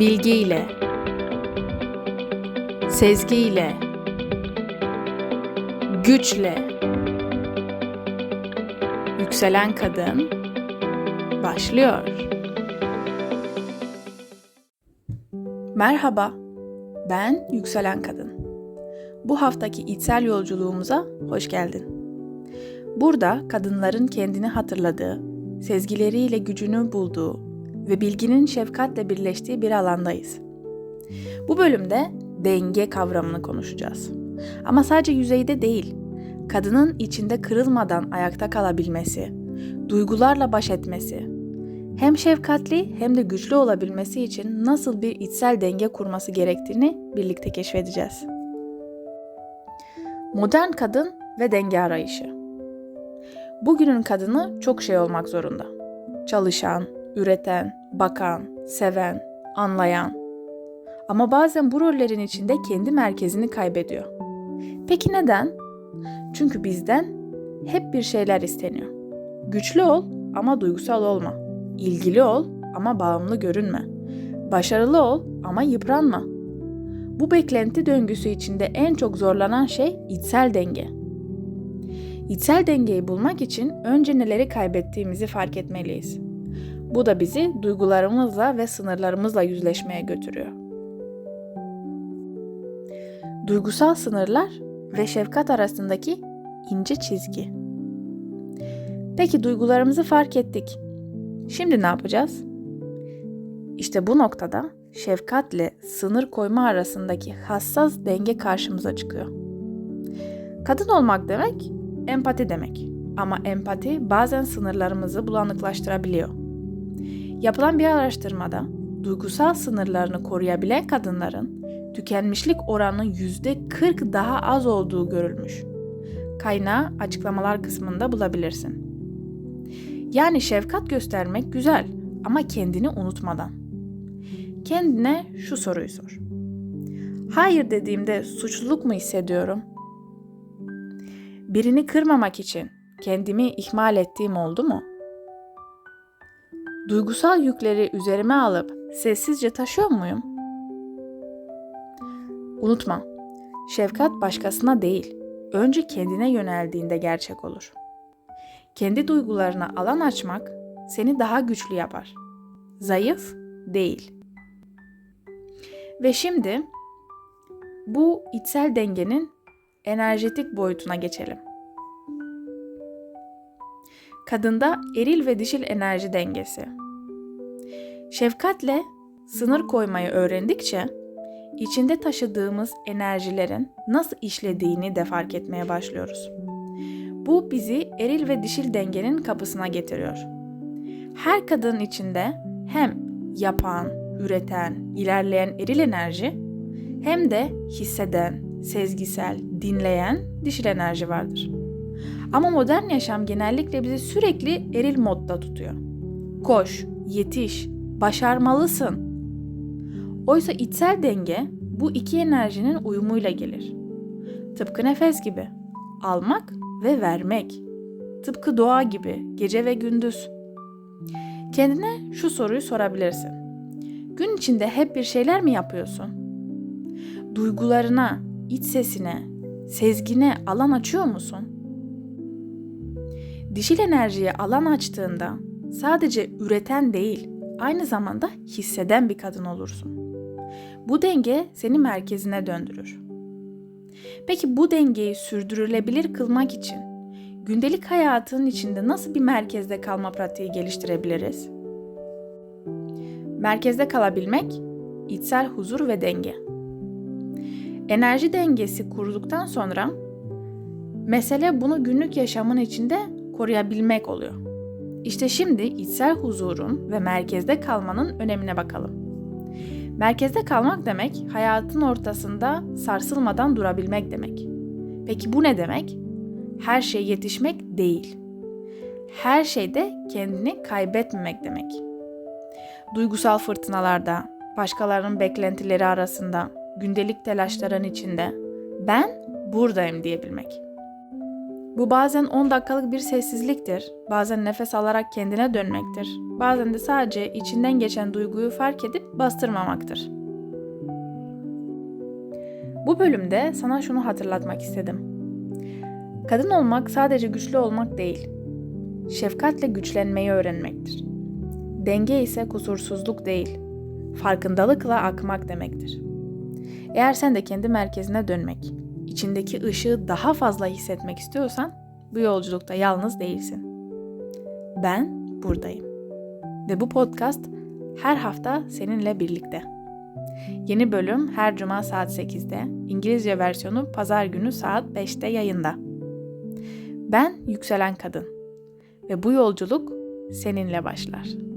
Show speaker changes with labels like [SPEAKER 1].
[SPEAKER 1] bilgiyle, sezgiyle, güçle, yükselen kadın başlıyor. Merhaba, ben Yükselen Kadın. Bu haftaki içsel yolculuğumuza hoş geldin. Burada kadınların kendini hatırladığı, sezgileriyle gücünü bulduğu ve bilginin şefkatle birleştiği bir alandayız. Bu bölümde denge kavramını konuşacağız. Ama sadece yüzeyde değil, kadının içinde kırılmadan ayakta kalabilmesi, duygularla baş etmesi, hem şefkatli hem de güçlü olabilmesi için nasıl bir içsel denge kurması gerektiğini birlikte keşfedeceğiz. Modern kadın ve denge arayışı. Bugünün kadını çok şey olmak zorunda. Çalışan, üreten, bakan, seven, anlayan. Ama bazen bu rollerin içinde kendi merkezini kaybediyor. Peki neden? Çünkü bizden hep bir şeyler isteniyor. Güçlü ol ama duygusal olma. İlgili ol ama bağımlı görünme. Başarılı ol ama yıpranma. Bu beklenti döngüsü içinde en çok zorlanan şey içsel denge. İçsel dengeyi bulmak için önce neleri kaybettiğimizi fark etmeliyiz. Bu da bizi duygularımızla ve sınırlarımızla yüzleşmeye götürüyor. Duygusal sınırlar ve şefkat arasındaki ince çizgi. Peki duygularımızı fark ettik. Şimdi ne yapacağız? İşte bu noktada şefkatle sınır koyma arasındaki hassas denge karşımıza çıkıyor. Kadın olmak demek empati demek. Ama empati bazen sınırlarımızı bulanıklaştırabiliyor. Yapılan bir araştırmada duygusal sınırlarını koruyabilen kadınların tükenmişlik oranı %40 daha az olduğu görülmüş. Kaynağı açıklamalar kısmında bulabilirsin. Yani şefkat göstermek güzel ama kendini unutmadan. Kendine şu soruyu sor. Hayır dediğimde suçluluk mu hissediyorum? Birini kırmamak için kendimi ihmal ettiğim oldu mu? Duygusal yükleri üzerime alıp sessizce taşıyor muyum? Unutma, şefkat başkasına değil, önce kendine yöneldiğinde gerçek olur. Kendi duygularına alan açmak seni daha güçlü yapar. Zayıf değil. Ve şimdi bu içsel dengenin enerjetik boyutuna geçelim. Kadında eril ve dişil enerji dengesi. Şefkatle sınır koymayı öğrendikçe içinde taşıdığımız enerjilerin nasıl işlediğini de fark etmeye başlıyoruz. Bu bizi eril ve dişil dengenin kapısına getiriyor. Her kadının içinde hem yapan, üreten, ilerleyen eril enerji hem de hisseden, sezgisel, dinleyen dişil enerji vardır. Ama modern yaşam genellikle bizi sürekli eril modda tutuyor. Koş, yetiş, başarmalısın. Oysa içsel denge bu iki enerjinin uyumuyla gelir. Tıpkı nefes gibi. Almak ve vermek. Tıpkı doğa gibi gece ve gündüz. Kendine şu soruyu sorabilirsin. Gün içinde hep bir şeyler mi yapıyorsun? Duygularına, iç sesine, sezgine alan açıyor musun? Dişil enerjiye alan açtığında sadece üreten değil, aynı zamanda hisseden bir kadın olursun. Bu denge seni merkezine döndürür. Peki bu dengeyi sürdürülebilir kılmak için gündelik hayatın içinde nasıl bir merkezde kalma pratiği geliştirebiliriz? Merkezde kalabilmek, içsel huzur ve denge. Enerji dengesi kurduktan sonra mesele bunu günlük yaşamın içinde koruyabilmek oluyor. İşte şimdi içsel huzurun ve merkezde kalmanın önemine bakalım. Merkezde kalmak demek hayatın ortasında sarsılmadan durabilmek demek. Peki bu ne demek? Her şey yetişmek değil. Her şeyde kendini kaybetmemek demek. Duygusal fırtınalarda, başkalarının beklentileri arasında, gündelik telaşların içinde ben buradayım diyebilmek. Bu bazen 10 dakikalık bir sessizliktir, bazen nefes alarak kendine dönmektir, bazen de sadece içinden geçen duyguyu fark edip bastırmamaktır. Bu bölümde sana şunu hatırlatmak istedim. Kadın olmak sadece güçlü olmak değil, şefkatle güçlenmeyi öğrenmektir. Denge ise kusursuzluk değil, farkındalıkla akmak demektir. Eğer sen de kendi merkezine dönmek, içindeki ışığı daha fazla hissetmek istiyorsan bu yolculukta yalnız değilsin. Ben buradayım. Ve bu podcast her hafta seninle birlikte. Yeni bölüm her cuma saat 8'de, İngilizce versiyonu pazar günü saat 5'te yayında. Ben yükselen kadın ve bu yolculuk seninle başlar.